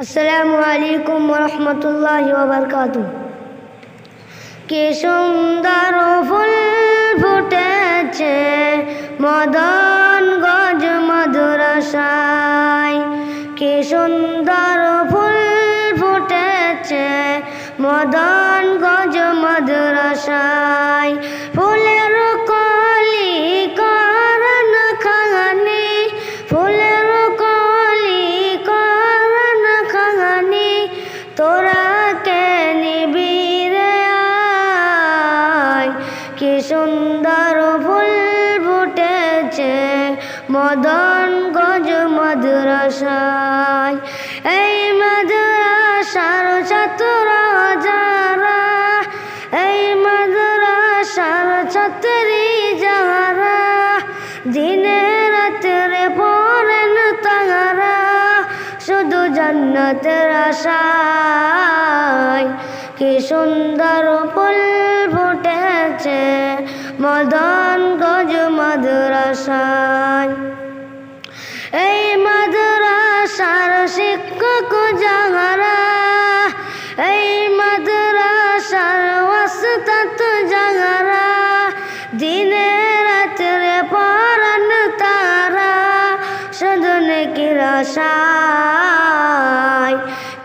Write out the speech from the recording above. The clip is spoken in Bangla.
আসসালামু আলাইকুম রহমতুল্লাহ বারকাত কি সুন্দর ফুল ফুটেছে মদন গজ মধুরসায় কি সুন্দর ফুল ফুটেছে মদন গজ মধুরসায় তোরা কে নিবিরে আয়? কি সুন্দর ফুল ফুটেছে মদন গজ মধুরসায় এই মধুরসার ছাত্র যারা, এই মধুরসার ছাত্রী যারা, দিনে জান্নাতের আশায় কি সুন্দর ফুল ফুটেছে মদন গজ মধুরাশায় এই মধুরাশার শিক্ষক যাহারা, এই মধুরাশার ওয়াস্তাত যাহারা দিনে রাত্রে পড়ান তারা শুধু নেকির আশা